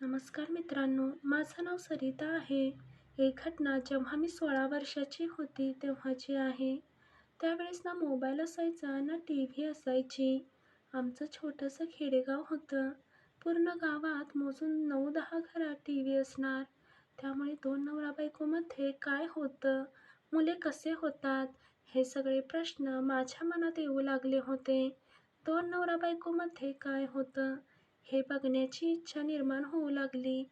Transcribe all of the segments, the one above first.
नमस्कार मित्रांनो माझं नाव सरिता आहे. एक घटना जेव्हा मी सोळा वर्षाची होती तेव्हाची आहे. त्यावेळेस ना मोबाईल असायचा ना टी व्ही असायची. आमचं छोटंसं खेडेगाव होतं. पूर्ण गावात मोजून नऊ दहा घरात टी व्ही असणार. त्यामुळे दोन नवरा बायकोमध्ये काय होतं मुले कसे होतात हे सगळे प्रश्न माझ्या मनात येऊ लागले होते. दोन नवरा बायकोमध्ये काय होतं हे बघण्याची इच्छा निर्माण होऊ लागली.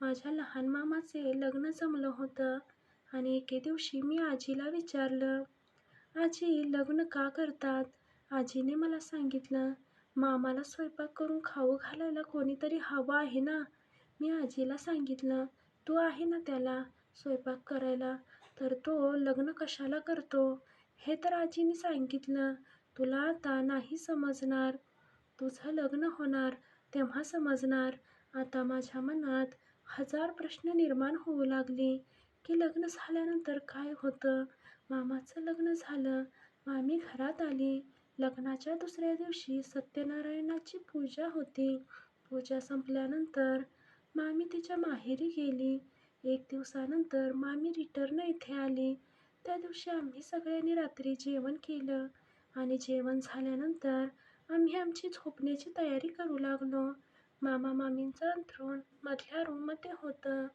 माझ्या लहान मामाचे लग्न जमलं होतं आणि एके दिवशी मी आजीला विचारलं आजी लग्न का करतात? आजीने मला सांगितलं मामाला स्वयंपाक करून खाऊ घालायला कोणीतरी हवं आहे ना? मी आजीला सांगितलं तू आहे ना त्याला स्वयंपाक करायला तर तो लग्न कशाला करतो? हे तर आजीने सांगितलं. तुला आता नाही समजणार. तुझं लग्न होणार. तेव्हा समजणार. आता माझ्या मनात हजार प्रश्न निर्माण होऊ लागले की लग्न झाल्यानंतर काय होतं? मामाचं लग्न झालं. मामी घरात आली. लग्नाच्या दुसऱ्या दिवशी सत्यनारायणाची पूजा होती. पूजा संपल्यानंतर मामी तिच्या माहेरी गेली. एक दिवसानंतर मामी रिटर्न इथे आली. त्या दिवशी आम्ही सगळ्यांनी रात्री जेवण केलं आणि जेवण झाल्यानंतर आम्ही आमची झोपण्याची तयारी करू लागलो. मामा मामींचं अंथरूण मधल्या रूममध्ये होतं.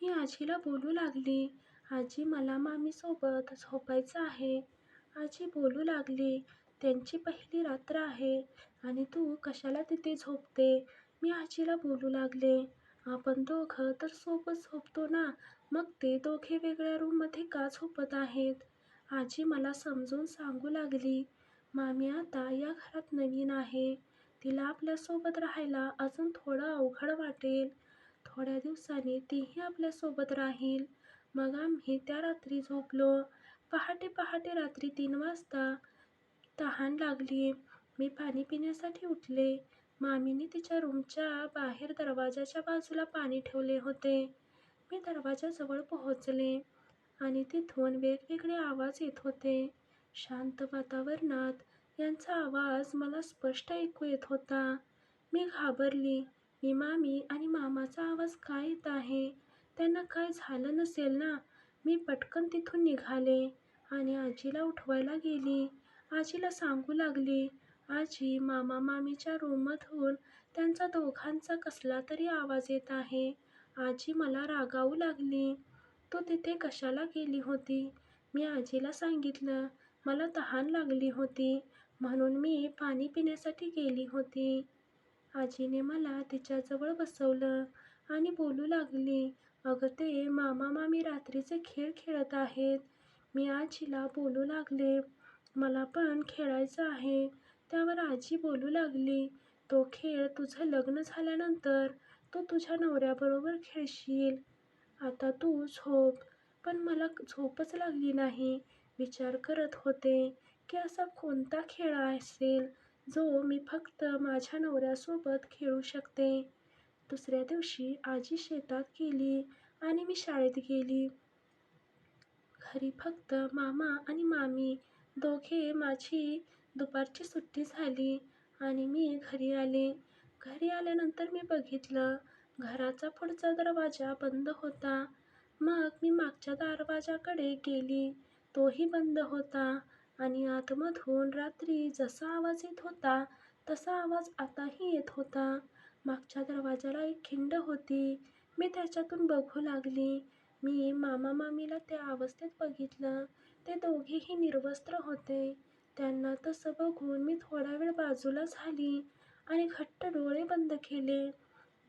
मी आजीला बोलू लागली आजी मला मामीसोबत झोपायचं आहे. आजी बोलू लागली त्यांची पहिली रात्र आहे आणि तू कशाला तिथे झोपते? मी आजीला बोलू लागले आपण दोघं तर सोबत झोपतो ना मग ते दोघे वेगळ्या रूममध्ये का झोपत आहेत? आजी मला समजून सांगू लागली मामी आता या घरात नवीन आहे. तिला आपल्यासोबत राहायला अजून थोडं अवघड वाटेल. थोड्या दिवसांनी तीही आपल्यासोबत राहील. मग आम्ही त्या रात्री झोपलो. पहाटे पहाटे रात्री तीन वाजता तहान लागली. मी पाणी पिण्यासाठी उठले. मामीने तिच्या रूमच्या बाहेर दरवाजाच्या बाजूला पाणी ठेवले होते. मी दरवाजाजवळ पोहोचले आणि तिथून वेगवेगळे आवाज येत होते. शांत वातावरणात यांचा आवाज मला स्पष्ट ऐकू येत होता. मी घाबरली. मी मामी आणि मामाचा आवाज काय येत आहे? त्यांना काय झालं नसेल ना? मी पटकन तिथून निघाले आणि आजीला उठवायला गेली. आजीला सांगू लागली आजी मामा मामीच्या रूममधून त्यांचा दोघांचा कसला तरी आवाज येत आहे. आजी मला रागावू लागली. तू तिथे कशाला गेली होती? मी आजीला सांगितलं मला तहान लागली होती म्हणून मी पाणी पिण्यासाठी गेली होती. आजीने मला तिच्याजवळ बसवलं आणि बोलू लागली अगं ते मामा मामी रात्रीचे खेळ खेळत आहेत. मी आजीला बोलू लागले. मला पण खेळायचं आहे. त्यावर आजी बोलू लागली तो खेळ तुझं लग्न झाल्यानंतर तू तुझ्या नवऱ्याबरोबर खेळशील. आता तू झोप. पण मला झोपच लागली नाही. विचार करत होते की असा कोणता खेळ असेल जो मी फक्त माझ्या नवऱ्यासोबत खेळू शकते. दुसऱ्या दिवशी आजी शेतात गेली आणि मी शाळेत गेली. घरी फक्त मामा आणि मामी दोघे माझी दुपारची सुट्टी झाली आणि मी घरी आले. घरी आल्यानंतर मी बघितलं घराचा पुढचा दरवाजा बंद होता. मग मी मागच्या दरवाजाकडे गेली. तोही बंद होता आणि आतमधून रात्री जसा आवाज येत होता तसा आवाज आताही येत होता. मागच्या दरवाजाला एक खिंड होती. मी त्याच्यातून बघू लागली. मी मामा मामीला त्या अवस्थेत बघितलं. ते दोघेही निर्वस्त्र होते. त्यांना तसं बघून मी थोडा वेळ बाजूला झाली आणि घट्ट डोळे बंद केले.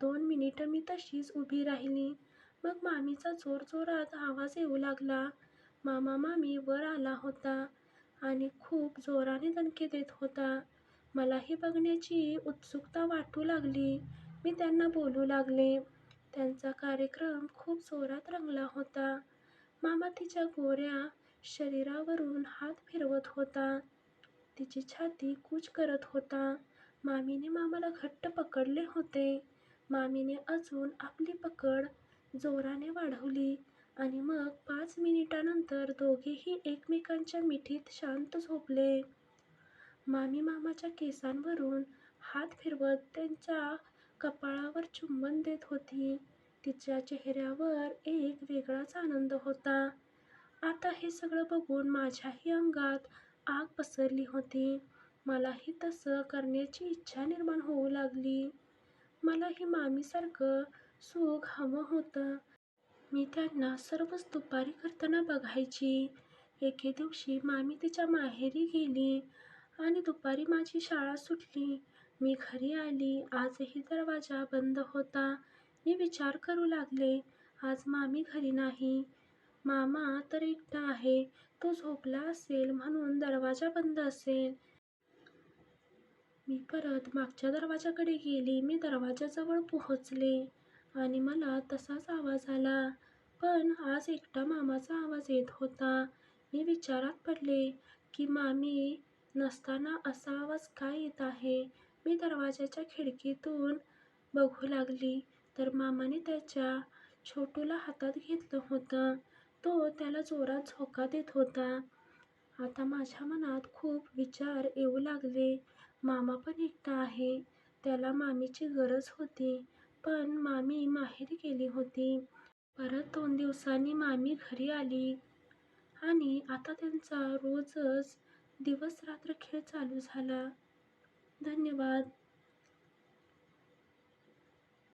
दोन मिनिटं मी तशीच उभी राहिली. मग मामीचा जोरजोरात आवाज येऊ लागला. मामा मामी वर आला होता आणि खूप जोराने दणके देत होता. मलाही बघण्याची उत्सुकता वाटू लागली. मी त्यांना बोलू लागले. त्यांचा कार्यक्रम खूप जोरात रंगला होता. मामा तिच्या गोऱ्या शरीरावरून हात फिरवत होता. तिची छाती कूच करत होता. मामीने मामाला घट्ट पकडले होते. मामीने अजून आपली पकड जोराने वाढवली. आणि मग पाच मिनिटानंतर दोघेही एकमेकांच्या मिठीत शांत झोपले मामी मामाच्या केसांवरून हात फिरवत त्यांच्या कपाळावर चुंबन देत होती. तिच्या चेहऱ्यावर एक वेगळाच आनंद होता. आता हे सगळं बघून माझ्याही अंगात आग पसरली होती. मलाही तसं करण्याची इच्छा निर्माण होऊ लागली. मलाही मामीसारखं सुख हवं होतं. मी त्यांना सर्वच दुपारी करताना बघायची. एके दिवशी मामी तिच्या माहेरी गेली आणि दुपारी माझी शाळा सुटली. मी घरी आली. आजही दरवाजा बंद होता. मी विचार करू लागले, आज मामी घरी नाही. मामा तर एकटा आहे. तो झोपला असेल म्हणून दरवाजा बंद असेल. मी परत मागच्या दरवाजाकडे गेली. मी दरवाजाजवळ पोहोचले आणि मला तसाच आवाज आला. पण आज एकटा मामाचा आवाज येत होता. मी विचारात पडले की मामी नसताना असा आवाज का येत आहे? मी दरवाजाच्या खिडकीतून बघू लागली तर मामाने त्याच्या छोटूला हातात घेतलं होतं. तो त्याला जोरात झोका देत होता. आता माझ्या मनात खूप विचार येऊ लागले. मामा पण एकटा आहे. त्याला मामीची गरज होती. पण मामी माहेरी गेली होती. परत दोन दिवसांनी मामी घरी आली आणि आता त्यांचा रोजच दिवस रात्र खेळ चालू झाला. धन्यवाद.